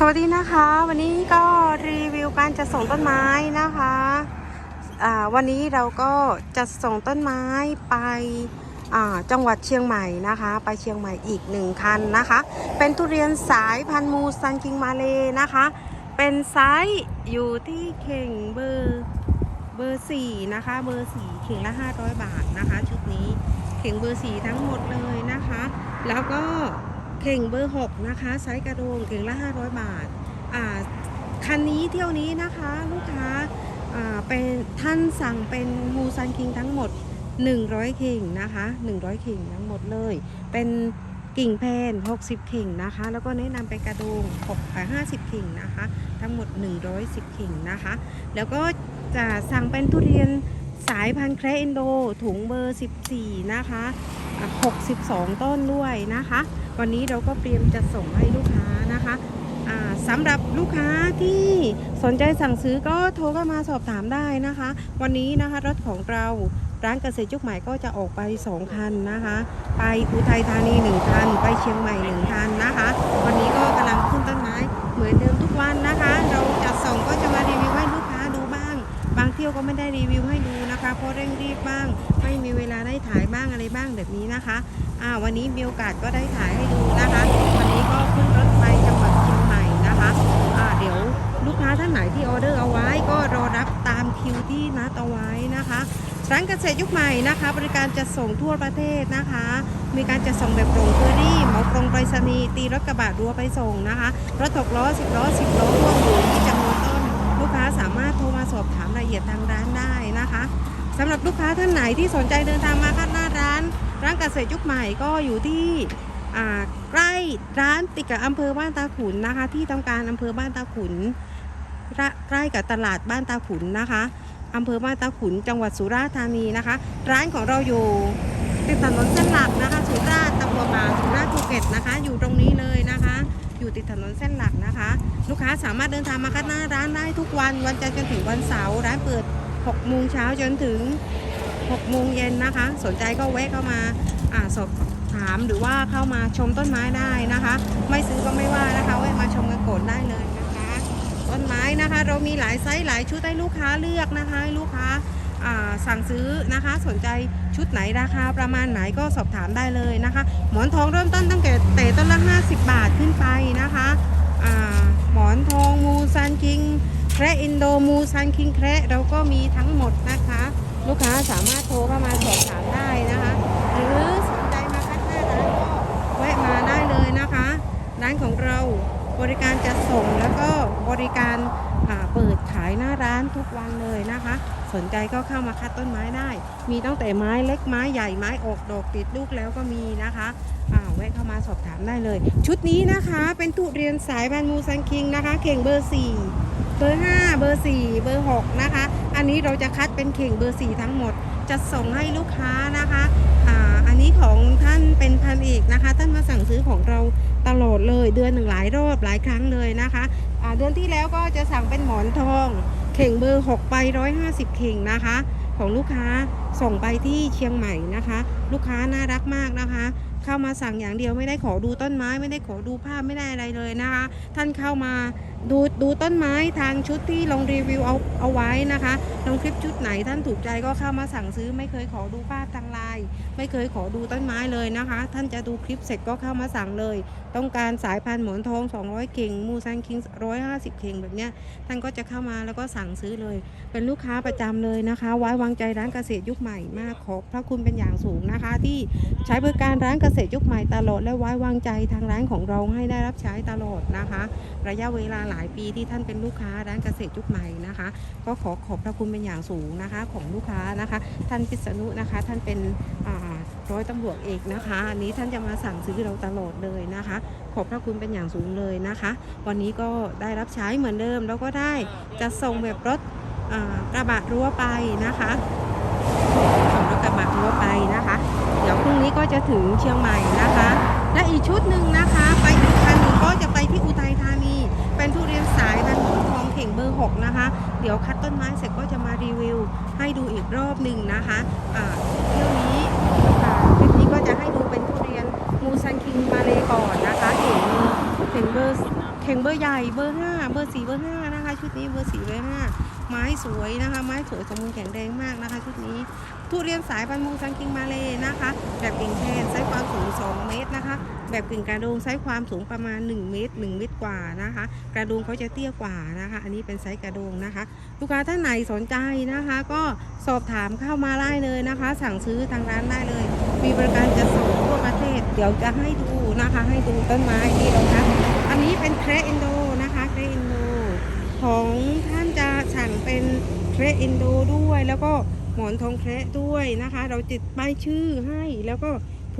สวัสดีนะคะ วันนี้ก็รีวิวการจัดส่งต้นไม้นะคะวันนี้เราก็จะส่งต้นไม้ไปจังหวัดเชียงใหม่นะคะ ไปเชียงใหม่อีกหนึ่งคันนะคะ เป็นทุเรียนสายพันธุ์มูซันคิงมาเลนะคะ เป็นไซส์อยู่ที่เข่งเบอร์เบอร์สี่นะคะ เบอร์สี่เข่งละ500บาทนะคะ ชุดนี้เข่งเบอร์สี่ทั้งหมดเลยนะคะ แล้วก็ เข่งเบอร์ 6 นะคะไซส์กระโดงเข่งละ 500 บาทอ่าคันนี้เที่ยวนี้นะคะลูกค้าอ่าเป็นท่านสั่งเป็นมูซันคิงทั้งหมด 100เข่งนะคะ100เข่งทั้งหมดเลย เป็นกิ่งแพน 60เข่งนะคะ แล้วก็แนะนำเป็นกระโดง6อ่า50เข่งนะคะ ทั้งหมด 110เข่งนะคะ แล้วก็จะสั่งเป็นทุเรียนสายพันธุ์แครอินโดถุงเบอร์ 14 นะคะ 62 ต้นด้วยนะคะ วันนี้เราก็เตรียมจะส่งให้ลูกค้านะคะสำหรับลูกค้าที่สนใจสั่งซื้อก็โทรเข้ามาสอบถามได้นะคะ วันนี้นะคะรถของเราร้านเกษตรยุคใหม่ก็จะออกไป 2 คันนะคะ ไปอุทัยธานี 1 คัน ไปเชียงใหม่ 1 คันนะคะ วันนี้ก็กำลังขึ้นต้นไม้เหมือนเดิมทุกวันนะคะ เราจะส่งก็จะมารีวิวให้ลูกค้าดูบ้าง บางเที่ยวก็ไม่ได้รีวิวให้ดูนะคะ เพราะเร่งรีบบ้าง ไม่มีเวลาได้ถ่ายบ้างอะไรบ้างแบบนี้นะคะ อ่าวันนี้มีโอกาสก็ได้ถ่ายให้ดูนะคะ วันนี้ก็ขึ้นรถไปจังหวัดเชียงใหม่นะคะอ่าเดี๋ยวลูกค้าท่านไหนที่ออเดอร์เอาไว้ ก็รอรับตามคิวที่นัดเอาไว้นะคะร้านเกษตรยุคใหม่นะคะ บริการจะส่งทั่วประเทศนะคะ มีการจะส่งแบบโปร่งเคอรี่เหมาตรงไปรษณีย์ตีรถกระบะรัวไปส่งนะคะรถถกล้อสิบล้อสิบล้อพ่วงอยู่ที่จำนวนต้น ลูกค้าสามารถโทรมาสอบถามรายละเอียดทางร้านได้นะคะ สำหรับลูกค้าท่านไหนที่สนใจเดินทางมาคัดหน้าร้าน ร้านเกษตรยุคใหม่ก็อยู่ที่อ่าใกล้ร้านติดกับอำเภอบ้านตาขุนนะคะ ที่ทำการอำเภอบ้านตาขุนใกล้กับตลาดบ้านตาขุนนะคะอำเภอบ้านตาขุนจังหวัดสุราษฎร์ธานีนะคะ ร้านของเราอยู่ติดถนนเส้นหลักนะคะ สุราษฎร์ตะบัวป่าสุราษฎร์ภูเก็ตนะคะ อยู่ตรงนี้เลยนะคะ อยู่ติดถนนเส้นหลักนะคะ ลูกค้าสามารถเดินทางมาคัดหน้าร้านได้ทุกวันวันจันทร์จนถึงวันเสาร์ร้านเปิด 6โมงเช้าจนถึง6โมงเย็นนะคะ สนใจก็แวะเข้ามาอ่าสอบถามหรือว่าเข้ามาชมต้นไม้ได้นะคะ ไม่ซื้อก็ไม่ว่านะคะแวะมาชมกันโกดได้เลยนะคะ ต้นไม้นะคะเรามีหลายไซส์หลายชุดให้ลูกค้าเลือกนะคะให้ลูกค้าสั่งซื้อนะคะสนใจชุดไหนราคาประมาณไหนก็สอบถามได้เลยนะคะ หมอนทองเริ่มต้นตั้งแต่เตะต้นละ 50 บาทขึ้นไปนะคะหมอนทองมูซันคิง แคระอินโดมูซันคิงแคระเราก็มีทั้งหมดนะคะ ลูกค้าสามารถโทรเข้ามาสอบถามได้นะคะ หรือสนใจมาคัดหน้าร้านก็แวะมาได้เลยนะคะร้านของเราบริการจัดส่งแล้วก็บริการเปิดขายหน้าร้านทุกวันเลยนะคะ สนใจก็เข้ามาคัดต้นไม้ได้ มีตั้งแต่ไม้เล็กไม้ใหญ่ไม้ออกดอกติดลูกแล้วก็มีนะคะอ่าแวะเข้ามาสอบถามได้เลย ชุดนี้นะคะเป็นทุเรียนสายพันธุ์มูซันคิงนะคะ เข่งเบอร์4 เบอร์ 5 เบอร์ 4 เบอร์ 6 นะคะ อันนี้เราจะคัดเป็นเข่งเบอร์ 4 ทั้งหมด จะส่งให้ลูกค้านะคะอ่าอันนี้ของท่านเป็นพันเอกนะคะ ท่านมาสั่งซื้อของเราตลอดเลยเดือนหนึ่งหลายรอบหลายครั้งเลยนะคะอ่าเดือนที่แล้วก็จะสั่งเป็นหมอนทอง เข่งเบอร์ 6 ไป 150 เข่งนะคะของลูกค้าส่งไปที่เชียงใหม่นะคะ ลูกค้าน่ารักมากนะคะ เข้ามาสั่งอย่างเดียวไม่ได้ขอดูต้นไม้ ไม่ได้ขอดูภาพไม่ได้อะไรเลยนะคะ ท่านเข้ามา ดูดูต้นไม้ทางชุดที่ลองรีวิวเอาเอาไว้นะคะลองคลิปชุดไหนท่านถูกใจก็เข้ามาสั่งซื้อ ไม่เคยขอดูภาพทางไลน์ไม่เคยขอดูต้นไม้เลยนะคะ ท่านจะดูคลิปเสร็จก็เข้ามาสั่งเลย ต้องการสายพันธุ์หมอนทอง 200 เข่งมูซันคิง150 เข่งแบบเนี้ยท่านก็จะเข้ามาแล้วก็สั่งซื้อเลย เป็นลูกค้าประจำเลยนะคะ ไว้วางใจร้านเกษตรยุคใหม่มากขอบพระคุณเป็นอย่างสูงนะคะ ที่ใช้บริการร้านเกษตรยุคใหม่ตลอดและไว้วางใจทางร้านของเราให้ได้รับใช้ตลอดนะคะ ระยะเวลาหลายปีที่ท่านเป็นลูกค้าร้านเกษตรยุคใหม่นะคะ ก็ขอขอบพระคุณเป็นอย่างสูงนะคะของลูกค้านะคะ ท่านพิษณุนะคะ ท่านเป็นร้อยตำรวจเอกนะคะอันนี้ท่านจะมาสั่งซื้อเราตลอดเลยนะคะ ขอบพระคุณเป็นอย่างสูงเลยนะคะ วันนี้ก็ได้รับใช้เหมือนเดิม แล้วก็ได้จะส่งแบบรถกระบะรั้วไปนะคะส่งรถกระบะรั้วไปนะคะ เดี๋ยวพรุ่งนี้ก็จะถึงเชียงใหม่นะคะ และอีกชุดหนึ่งนะคะ ไปอีกคันหนึ่งก็จะไปที่อุทัยธานี เป็นทุเรียนสายพันธุ์หมอนทองเข่งเบอร์ 6 นะคะ เดี๋ยวคัดต้นไม้เสร็จก็จะมารีวิว ให้ดูอีกรอบหนึ่งนะคะอ่าเที่ยวนี้อ่าคลิปนี้ก็จะให้ดูเป็นทุเรียนมูซันคิงมาเลก่อนนะคะเข่งเข่งเบอร์เข่งเบอร์ใหญ่เบอร์ห้าเบอร์สี่เบอร์ห้านะคะ ชุดนี้เบอร์สี่เบอร์ห้าไม้สวยนะคะ ไม้สวยสมบูรณ์แข็งแรงมากนะคะ ชุดนี้ทุเรียนสายพันธุ์มูซังกิงมาเลยนะคะ แบบกิ่งแทนไซส์ความสูง 2 เมตรนะ แบบกิ่งกระโดงไซส์ความสูงประมาณ 1 เมตร1เมตรกว่านะคะ กระโดงเขาจะเตี้ยกว่านะคะ อันนี้เป็นไซส์กระโดงนะคะ ลูกค้าท่านไหนสนใจนะคะ ก็สอบถามเข้ามาได้เลยนะคะ สั่งซื้อทางร้านได้เลย มีบริการจะส่งทั่วประเทศ เดี๋ยวจะให้ดูนะคะ ให้ดูต้นไม้นี่เรานะอันนี้เป็นแครอินโดนะคะแครอินโดของท่านจะสั่งเป็นแครอินโดด้วยแล้วก็หมอนทองแครด้วยนะคะ เราติดป้ายชื่อให้แล้วก็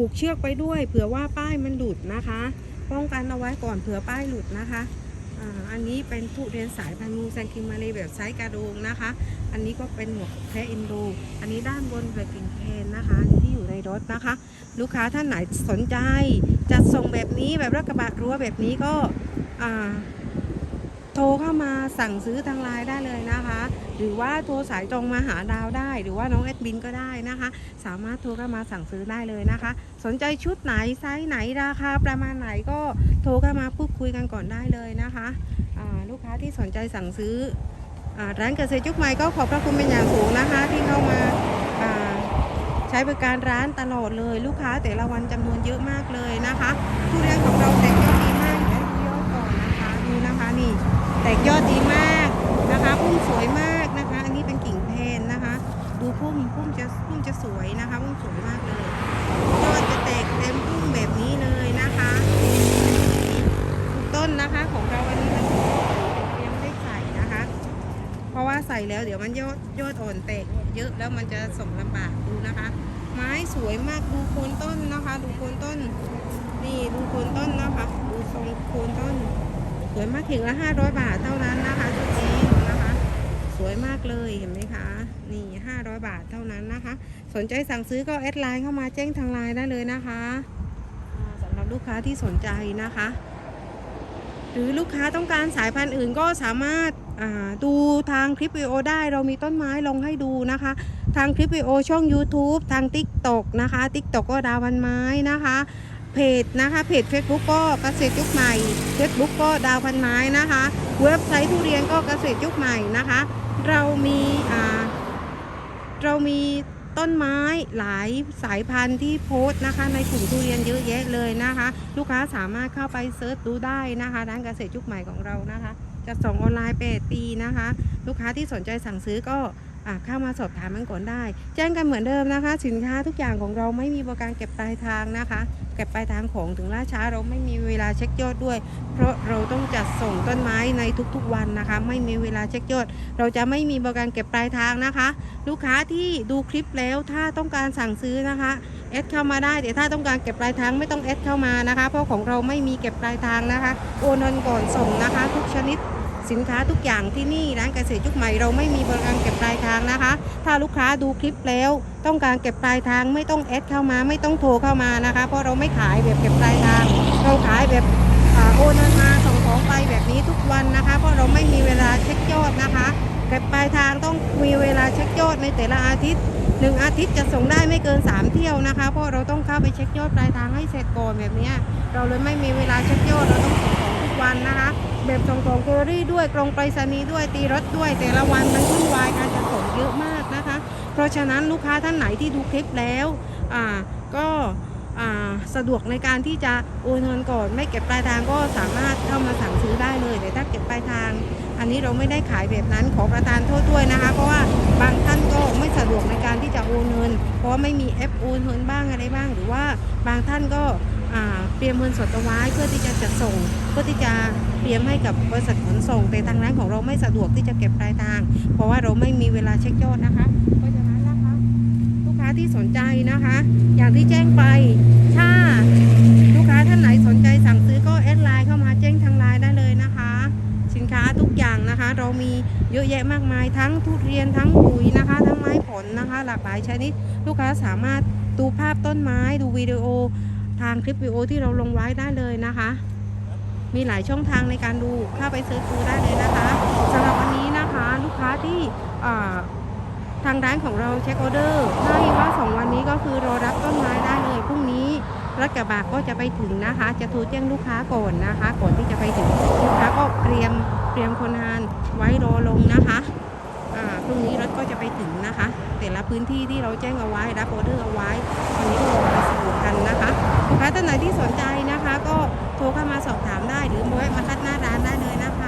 ผูกเชือกไปด้วย เผื่อว่าป้ายมันหลุดนะคะ ป้องกันเอาไว้ก่อนเผื่อป้ายหลุดนะคะอันนี้เป็นทุเรียนสายพันธุ์มูแซันคิงมาเลยแบบไซส์กระโดงนะคะ อันนี้ก็เป็นหมวกแคระอินโด อันนี้ด้านบนแบบกิ่งแคนนะคะ ที่อยู่ในรถนะคะ ลูกค้าท่านไหนสนใจ จัดส่งแบบนี้แบบรถกระบะรั้วแบบนี้ก็อ่า โทรเข้ามาสั่งซื้อทางไลน์ได้เลยนะคะ หรือว่าโทรสายตรงมาหาดาวได้ หรือว่าน้องแอดมินก็ได้นะคะ สามารถโทรเข้ามาสั่งซื้อได้เลยนะคะ สนใจชุดไหนไซส์ไหนราคาประมาณไหนก็โทรเข้ามาพูดคุยกันก่อนได้เลยนะคะลูกค้าที่สนใจสั่งซื้ออร้านเกษตรยุคใหม่ก็ขอบพระคุณเป็นอย่างสูงนะคะ ที่เข้ามาอ่าใช้บริการร้านตลอดเลย ลูกค้าแต่ละวันจำนวนเยอะมากเลยนะคะทุเรียนของ ตกยอดดีมากนะคะพุ่มสวยมากนะคะ อันนี้เป็นกิ่งเพนนะคะ ดูพุ่มพุ่มจะพุ่มจะสวยนะคะพุ่มสวยมากเลยยอดจะแตกเต็มพุ่มแบบนี้เลยนะคะทุกต้นนะคะของเราวันนี้มันยังไม่ได้ใส่นะคะ เพราะว่าใส่แล้วเดี๋ยวมันยอดยอดอ่อนแตกเยอะแล้วมันจะส่งลำบากดูนะคะ ไม้สวยมากดูโคนต้นนะคะ ดูโคนต้น นี่ดูโคนต้นนะคะ ดูทรงโคนต้น วยมากถึงละ500บาทเท่านั้นนะคะชุดนี้นะคะ สวยมากเลยเห็นไหมคะนี่500บาทเท่านั้นนะคะ สนใจสั่งซื้อก็แอดไลน์เข้ามาแจ้งทางไลน์ได้เลยนะคะสำหรับลูกค้าที่สนใจนะคะ หรือลูกค้าต้องการสายพันธุ์อื่นก็สามารถาดูทางคลิปวิดีโอได้เรามีต้นไม้ลงให้ดูนะคะ ทางคลิปวิดีโอช่อง YouTube ทาง TikTok นะคะ TikTok ก็ดาวันไม้นะคะ เพจนะคะเพจ Facebook ก็เกษตรยุคใหม่ Facebook ก็ดาวพันไม้นะคะ เว็บไซต์ทุเรียนก็เกษตรยุคใหม่นะคะ เรามีอ่าเรามีต้นไม้หลายสายพันธุ์ที่โพสต์นะคะ ในกลุ่มทุเรียนเยอะแยะเลยนะคะ ลูกค้าสามารถเข้าไปเซิร์ชดูได้นะคะร้านเกษตรยุคใหม่ของเรานะคะจะส่งออนไลน์8ปีนะคะ ลูกค้าที่สนใจสั่งซื้อก็ เข้ามาสอบถามมันก่อนได้ แจ้งกันเหมือนเดิมนะคะ สินค้าทุกอย่างของเราไม่มีบริการเก็บปลายทางนะคะ เก็บปลายทางของถึงล่าช้าเราไม่มีเวลาเช็คยอดด้วย เพราะเราต้องจัดส่งต้นไม้ในทุกๆวันนะคะ ไม่มีเวลาเช็คยอด เราจะไม่มีบริการเก็บปลายทางนะคะ ลูกค้าที่ดูคลิปแล้วถ้าต้องการสั่งซื้อนะคะแอดเข้ามาได้แต่ถ้าต้องการเก็บปลายทางไม่ต้องแอดเข้ามานะคะ เพราะของเราไม่มีเก็บปลายทางนะคะ โอนเงินก่อนส่งนะคะ ทุกชนิด สินค้าทุกอย่างที่นี่ร้านเกษตรยุคใหม่เราไม่มีบริการเก็บปลายทางนะคะ ถ้าลูกค้าดูคลิปแล้ว ต้องการเก็บปลายทางไม่ต้องแอดเข้ามาไม่ต้องโทรเข้ามานะคะ เพราะเราไม่ขายแบบเก็บปลายทาง เราขายแบบอ่าโอนเงินมาส่งของไปแบบนี้ทุกวันนะคะ เพราะเราไม่มีเวลาเช็คยอดนะคะ เก็บปลายทางต้องมีเวลาเช็คยอดในแต่ละอาทิตย์หนึ่งอาทิตย์จะส่งได้ไม่เกิน 3 เที่ยวนะคะ เพราะเราต้องเข้าไปเช็คยอดปลายทางให้เสร็จก่อนแบบนี้เราเลยไม่มีเวลาเช็คยอดเราต้องส่งของ วันนะคะ แบบส่งของเคอรี่ด้วยกรงไปรษณีย์ด้วยตีรถด้วย แต่ละวันมันวุ่นวายการจัดส่งเยอะมากนะคะ เพราะฉะนั้นลูกค้าท่านไหนที่ดูคลิปแล้วอ่าก็สะดวกในการที่จะโอนเงินก่อน ไม่เก็บปลายทางก็สามารถเข้ามาสั่งซื้อได้เลย แต่ถ้าเก็บปลายทาง อันนี้เราไม่ได้ขายแบบนั้นขอประทานโทษด้วยนะคะ เพราะว่าบางท่านก็ไม่สะดวกในการที่จะโอนเงิน เพราะว่าไม่มีแอปโอนเงินบ้างอะไรบ้าง หรือว่าบางท่านก็ เตรียมเงินสดเอาไว้เพื่อที่จะจัดส่ง เพื่อที่จะเตรียมให้กับบริษัทขนส่ง แต่ทางร้านของเราไม่สะดวกที่จะเก็บปลายทาง เพราะว่าเราไม่มีเวลาเช็คยอดนะคะเพราะฉะนั้นนะคะลูกค้าที่สนใจนะคะ อย่างที่แจ้งไปถ้าลูกค้าท่านไหนสนใจสั่งซื้อก็แอดไลน์เข้ามาแจ้งทางไลน์ได้เลยนะคะ สินค้าทุกอย่างนะคะ เรามีเยอะแยะมากมายทั้งทุเรียนทั้งปุ๋ยนะคะ ทั้งไม้ผลนะคะ หลากหลายชนิด ลูกค้าสามารถดูภาพต้นไม้ดูวิดีโอ ทางคลิปวิดีโอที่เราลงไว้ได้เลยนะคะ มีหลายช่องทางในการดูเข้าไปเซิร์ชดูได้เลยนะคะสำหรับวันนี้นะคะ ลูกค้าที่ทางร้านของเราเช็คออเดอร์ให้ว่า 2 วันนี้ก็คือรอรับต้นไม้ได้เลยพรุ่งนี้รถกระบะก็จะไปถึงนะคะ จะโทรแจ้งลูกค้าก่อนนะคะ ก่อนที่จะไปถึงลูกค้าก็เตรียมเตรียมคนงานไว้รอลงนะคะอ่าพรุ่งนี้รถก็จะไปถึงนะคะ แต่ละพื้นที่ที่เราแจ้งเอาไว้รับออเดอร์เอาไว้ตอนนี้ก็ลงมาสรุปกันนะคะลูกค้าท่านไหนที่สนใจนะคะ ก็โทรเข้ามาสอบถามได้หรือแวะมาคัดหน้าร้านได้เลยนะคะ